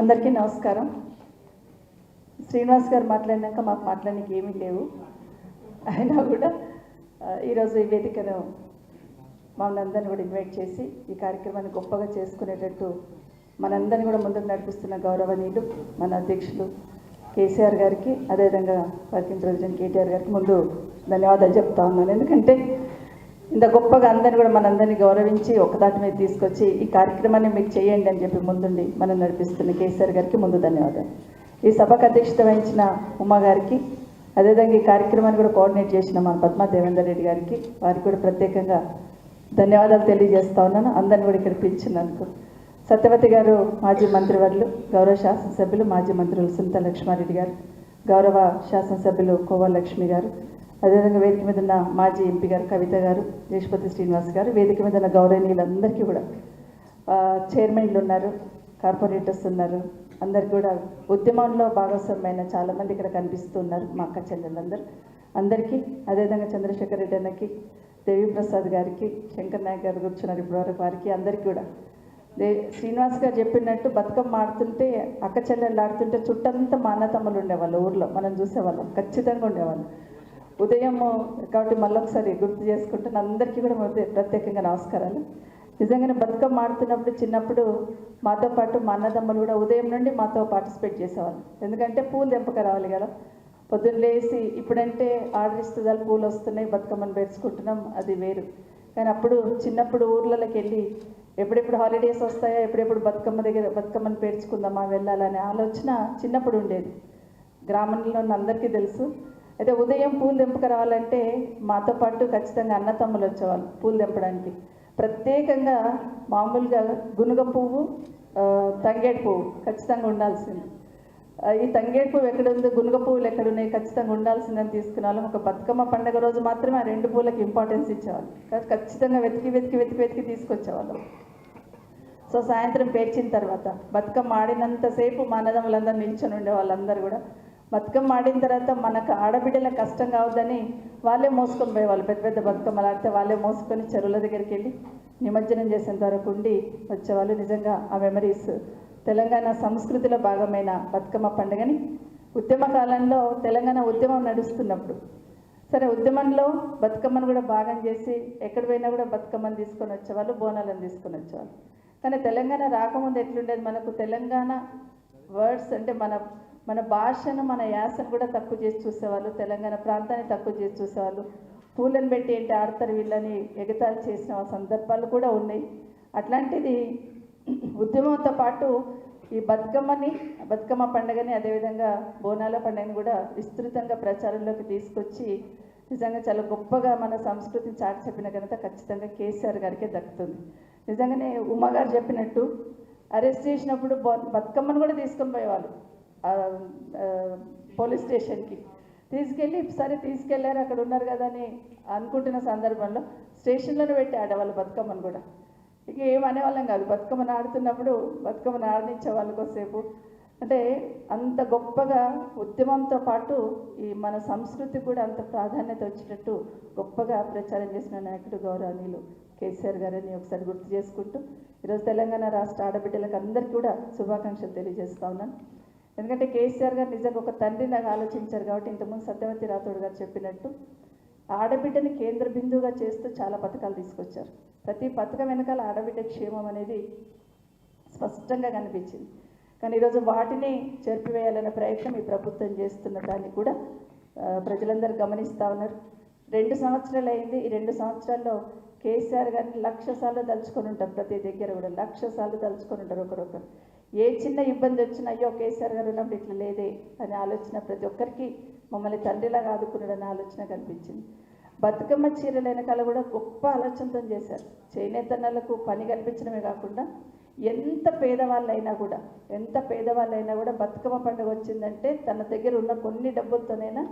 అందరికీ నమస్కారం. శ్రీనివాస్ గారు మాట్లాడినాక మాకు మాట్లాడడానికి ఏమీ లేవు. అయినా కూడా ఈరోజు ఈ వేదికను మమ్మల్ని అందరినీ కూడా ఇన్వైట్ చేసి ఈ కార్యక్రమాన్ని గొప్పగా చేసుకునేటట్టు మనందరినీ కూడా ముందుకు నడిపిస్తున్న గౌరవనీయులు మన అధ్యక్షులు కేసీఆర్ గారికి అదేవిధంగా వర్కింగ్ ప్రెసిడెంట్ కేటీఆర్ గారికి ముందు ధన్యవాదాలు చెప్తా ఉన్నాను. ఎందుకంటే ఇంత గొప్పగా అందరిని కూడా మనందరినీ గౌరవించి ఒకదాటి మీద తీసుకొచ్చి ఈ కార్యక్రమాన్ని మీకు చేయండి అని చెప్పి ముందుండి మనం నడిపిస్తున్న కేసీఆర్ గారికి ముందు ధన్యవాదాలు. ఈ సభకు అధ్యక్షత వహించిన ఉమా గారికి అదేవిధంగా ఈ కార్యక్రమాన్ని కూడా కోఆర్డినేట్ చేసిన మన పద్మా దేవేందర్ రెడ్డి గారికి వారికి కూడా ప్రత్యేకంగా ధన్యవాదాలు తెలియజేస్తా ఉన్నాను. అందరిని కూడా ఇక్కడ పిలిచినందుకు. సత్యవతి గారు మాజీ మంత్రివర్యులు గౌరవ శాసనసభ్యులు మాజీ మంత్రులు సునీత లక్ష్మారెడ్డి గారు గౌరవ శాసనసభ్యులు కోవా లక్ష్మి గారు అదేవిధంగా వేదిక మీద ఉన్న మాజీ ఎంపీ గారు కవిత గారు దేశపతి శ్రీనివాస్ గారు వేదిక మీద ఉన్న గౌరవనీయులందరికీ కూడా చైర్మన్లు ఉన్నారు కార్పొరేటర్స్ ఉన్నారు అందరు కూడా ఉద్యమంలో భాగస్వామ్యమైన చాలామంది ఇక్కడ కనిపిస్తున్నారు మా అక్క చెల్లెలందరూ అందరికీ అదేవిధంగా చంద్రశేఖర్ రెడ్డి అన్నకి దేవిప్రసాద్ గారికి శంకర్ నాయక్ గారు కూర్చున్నారు ఇప్పటివరకు వారికి అందరికీ కూడా. దే శ్రీనివాస్ గారు చెప్పినట్టు బతుకమ్మ ఆడుతుంటే అక్క చెల్లెళ్ళు ఆడుతుంటే చుట్టంతా మా అన్నతమ్ములు ఉండేవాళ్ళు ఊర్లో మనం చూసేవాళ్ళం ఖచ్చితంగా ఉండేవాళ్ళం. ఉదయం కాబట్టి మళ్ళొకసారి గుర్తు చేసుకుంటున్న అందరికీ కూడా ప్రత్యేకంగా నమస్కారాలు. నిజంగానే బతుకమ్మ ఆడుతున్నప్పుడు చిన్నప్పుడు మాతో పాటు మా అన్నదమ్ములు కూడా ఉదయం నుండి మాతో పార్టిసిపేట్ చేసేవాళ్ళు. ఎందుకంటే పూలు తెంపక రావాలి కదా. పొద్దున్న లేచి ఇప్పుడంటే ఆర్డర్ ఇస్తుందాలు పూలు వస్తున్నాయి బతుకమ్మను పేర్చుకుంటున్నాం అది వేరు. కానీ అప్పుడు చిన్నప్పుడు ఊర్లలోకి వెళ్ళి ఎప్పుడెప్పుడు హాలిడేస్ వస్తాయో ఎప్పుడెప్పుడు బతుకమ్మ దగ్గర బతుకమ్మను పేర్చుకుందామా వెళ్ళాలనే ఆలోచన చిన్నప్పుడు ఉండేది. గ్రామంలో ఉన్న అందరికీ తెలుసు. అయితే ఉదయం పూలు తెంపక రావాలంటే మాతో పాటు ఖచ్చితంగా అన్నతమ్ములు వచ్చేవాళ్ళు పూలు తెంపడానికి. ప్రత్యేకంగా మామూలుగా గునుగ పువ్వు ఆ, తంగేడు పువ్వు ఖచ్చితంగా ఉండాల్సింది. ఈ తంగేడు పువ్వు ఎక్కడ ఉంది? గునుగ పువ్వులు ఎక్కడ ఉన్నాయి? ఖచ్చితంగా ఉండాల్సిందని తీసుకునే వాళ్ళం. ఒక బతుకమ్మ పండుగ రోజు మాత్రమే ఆ రెండు పూలకు ఇంపార్టెన్స్ ఇచ్చేవాళ్ళం. ఖచ్చితంగా వెతికి వెతికి వెతికి వెతికి తీసుకొచ్చేవాళ్ళం. సో సాయంత్రం పేర్చిన తర్వాత బతుకమ్మ ఆడినంతసేపు మా అన్నదమ్ములందరూ నిల్చొని ఉండే వాళ్ళందరూ కూడా బతుకమ్మ ఆడిన తర్వాత మనకు ఆడబిడ్డల కష్టం కావద్దని వాళ్ళే మోసుకొని పోయేవాళ్ళు పెద్ద పెద్ద బతుకమ్మలు ఆడితే వాళ్ళే మోసుకొని చెరువుల దగ్గరికి వెళ్ళి నిమజ్జనం చేసేంత వరకు ఉండి వచ్చేవాళ్ళు. నిజంగా ఆ మెమరీస్ తెలంగాణ సంస్కృతిలో భాగమైన బతుకమ్మ పండుగని ఉద్యమ కాలంలో తెలంగాణ ఉద్యమం నడుస్తున్నప్పుడు. సరే ఉద్యమంలో బతుకమ్మను కూడా భాగం చేసి ఎక్కడ పోయినా కూడా బతుకమ్మను తీసుకొని వచ్చేవాళ్ళు బోనాలను తీసుకొని వచ్చేవాళ్ళు. కానీ తెలంగాణ రాకముందు ఎట్లుండేది? మనకు తెలంగాణ వర్డ్స్ అంటే మన మన భాషను మన యాసను కూడా తక్కువ చేసి చూసేవాళ్ళు తెలంగాణ ప్రాంతాన్ని తక్కువ చేసి చూసేవాళ్ళు. పూలను పెట్టి ఏంటి ఆడతారు వీళ్ళని ఎగతాలు చేసిన సందర్భాలు కూడా ఉన్నాయి. అట్లాంటిది ఉద్యమంతో పాటు ఈ బతుకమ్మని బతుకమ్మ పండుగని అదేవిధంగా బోనాల పండుగని కూడా విస్తృతంగా ప్రచారంలోకి తీసుకొచ్చి నిజంగా చాలా గొప్పగా మన సంస్కృతిని చాటి చెప్పిన ఘనత ఖచ్చితంగా కేసీఆర్ గారికే దక్కుతుంది. నిజంగానే ఉమా గారు చెప్పినట్టు అరెస్ట్ చేసినప్పుడు బో- బతుకమ్మను కూడా తీసుకొని పోయేవాళ్ళు. పోలీస్ స్టేషన్కి. తీసుకెళ్ళి సరే తీసుకెళ్ళారు అక్కడ ఉన్నారు కదా అని అనుకుంటున్న సందర్భంలో స్టేషన్లోనే పెట్టి ఆడేవాళ్ళు బతుకమ్మను కూడా. ఇక ఏమనేవాళ్ళం కాదు బతుకమ్మను ఆడుతున్నప్పుడు బతుకమ్మను ఆడనిచ్చే వాళ్ళు కొద్దిసేపు. అంటే అంత గొప్పగా ఉద్యమంతో పాటు ఈ మన సంస్కృతి కూడా అంత ప్రాధాన్యత వచ్చేటట్టు గొప్పగా ప్రచారం చేసిన నాయకుడు గౌరవనీయులు కేసీఆర్ గారని ఒకసారి గుర్తు చేసుకుంటూ ఈరోజు తెలంగాణ రాష్ట్ర ఆడబిడ్డలకు అందరికీ కూడా శుభాకాంక్షలు తెలియజేస్తా ఉన్నాను. ఎందుకంటే కేసీఆర్ గారు నిజంగా ఒక తండ్రిలాగా ఆలోచించారు కాబట్టి ఇంతకుముందు సత్యవతి రాథోడ్ గారు చెప్పినట్టు ఆడబిడ్డని కేంద్ర బిందువుగా చేస్తూ చాలా పథకాలు తీసుకొచ్చారు. ప్రతి పథకం వెనకాల ఆడబిడ్డ క్షేమం అనేది స్పష్టంగా కనిపించింది. కానీ ఈరోజు వాటిని చెరిపివేయాలనే ప్రయత్నం ఈ ప్రభుత్వం చేస్తున్న దాన్ని కూడా ప్రజలందరూ గమనిస్తూ ఉన్నారు. రెండు సంవత్సరాలు అయింది. ఈ రెండు సంవత్సరాల్లో కేసీఆర్ గారిని లక్ష సార్లు తలుచుకొని ఉంటారు ప్రతి దగ్గర కూడా. లక్ష సార్లు తలుచుకొని ఉంటారు ఒకరొకరు. ఏ చిన్న ఇబ్బంది వచ్చినా అయ్యో కేసీఆర్ గారు ఉన్నప్పుడు ఇట్లా లేదే అనే ఆలోచన ప్రతి ఒక్కరికి మమ్మల్ని తండ్రిలాగా ఆదుకున్నాడనే ఆలోచన కనిపించింది. బతుకమ్మ చీరల వెనకాల కూడా గొప్ప ఆలోచనతో చేశారు. చేనేతన్నలకు పని కల్పించడమే కాకుండా ఎంత పేదవాళ్ళైనా కూడా ఎంత పేదవాళ్ళైనా కూడా బతుకమ్మ పండుగ వచ్చిందంటే తన దగ్గర ఉన్న కొన్ని డబ్బులతోనైనా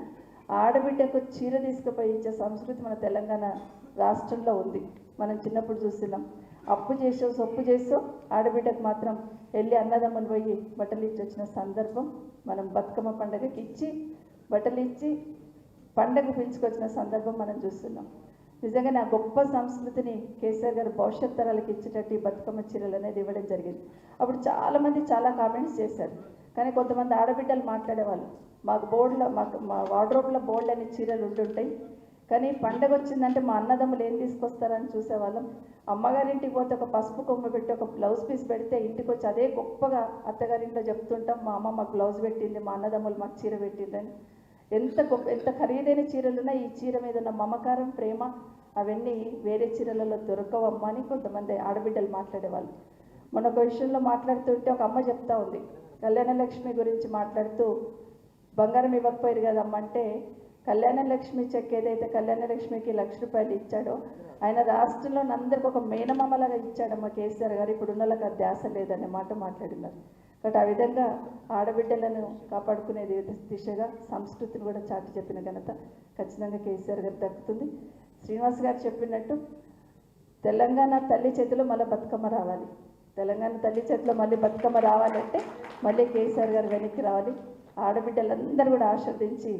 ఆడబిడ్డకు చీర తీసుకుపోయి ఇచ్చే సంస్కృతి మన తెలంగాణ రాష్ట్రంలో ఉంది. మనం చిన్నప్పుడు చూస్తున్నాం. అప్పు చేసో సొప్పు చేసో ఆడబిడ్డకు మాత్రం వెళ్ళి అన్నదమ్ములు పోయి బట్టలు ఇచ్చి వచ్చిన సందర్భం మనం బతుకమ్మ పండగకి ఇచ్చి బట్టలు ఇచ్చి పండగ పిలుచుకొచ్చిన సందర్భం మనం చూస్తున్నాం. నిజంగా నా గొప్ప సంస్కృతిని కేసీఆర్ గారు భవిష్యత్ తరాలకు ఇచ్చేటట్టు బతుకమ్మ చీరలు అనేది ఇవ్వడం జరిగింది. అప్పుడు చాలామంది చాలా కామెంట్స్ చేశారు. కానీ కొంతమంది ఆడబిడ్డలు మాట్లాడేవాళ్ళు. మాకు బోర్డులో మాకు మా వార్డ్రోబ్లో బోర్డు అనే చీరలు ఉంటుంటాయి కానీ పండగ వచ్చిందంటే మా అన్నదమ్ములు ఏం తీసుకొస్తారని చూసేవాళ్ళం. అమ్మగారింటికి పోతే ఒక పసుపు కొమ్మ పెట్టి ఒక బ్లౌజ్ పీస్ పెడితే ఇంటికి వచ్చి అదే గొప్పగా అత్తగారింట్లో చెప్తుంటాం మా అమ్మ మాకు బ్లౌజ్ పెట్టింది మా అన్నదమ్ములు మాకు చీర పెట్టిందని. ఎంత గొప్ప ఎంత ఖరీదైన చీరలున్నా ఈ చీర మీద ఉన్న మమకారం ప్రేమ అవన్నీ వేరే చీరలలో దొరకవమ్మా అని కొంతమంది ఆడబిడ్డలు మాట్లాడేవాళ్ళు. మొన్న ఒక విషయంలో మాట్లాడుతుంటే ఒక అమ్మ చెప్తా ఉంది. కళ్యాణలక్ష్మి గురించి మాట్లాడుతూ బంగారం ఇవ్వకపోయారు కదమ్మ కళ్యాణ కళ్యాణలక్ష్మి చెక్ ఏదైతే కళ్యాణలక్ష్మికి లక్ష రూపాయలు ఇచ్చాడో ఆయన రాష్ట్రంలో అందరికి ఒక మేనమామలాగా ఇచ్చాడమ్మ కేసీఆర్ గారు. ఇప్పుడు ఉన్న వాళ్ళకి ధ్యాస లేదనే మాట మాట్లాడినారు. బట్ ఆ విధంగా ఆడబిడ్డలను కాపాడుకునే దిశగా సంస్కృతిని కూడా చాటి చెప్పిన ఘనత ఖచ్చితంగా కేసీఆర్ గారు దక్కుతుంది. శ్రీనివాస్ గారు చెప్పినట్టు తెలంగాణ తల్లి చేతిలో మళ్ళీ బతుకమ్మ రావాలి. తెలంగాణ తల్లి చేతిలో మళ్ళీ బతుకమ్మ రావాలంటే మళ్ళీ కేసీఆర్ గారు వెనక్కి రావాలి. ఆడబిడ్డలందరూ కూడా ఆస్వాదించి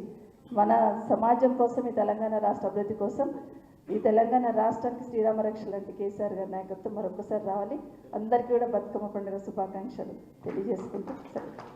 మన సమాజం కోసం ఈ తెలంగాణ రాష్ట్ర అభివృద్ధి కోసం ఈ తెలంగాణ రాష్ట్రానికి శ్రీరామ రక్ష లాంటి కేసీఆర్ గారి నాయకత్వం మరొకసారి రావాలి. అందరికీ కూడా బతుకమ్మ పండుగ శుభాకాంక్షలు తెలియజేసుకుంటూ సరే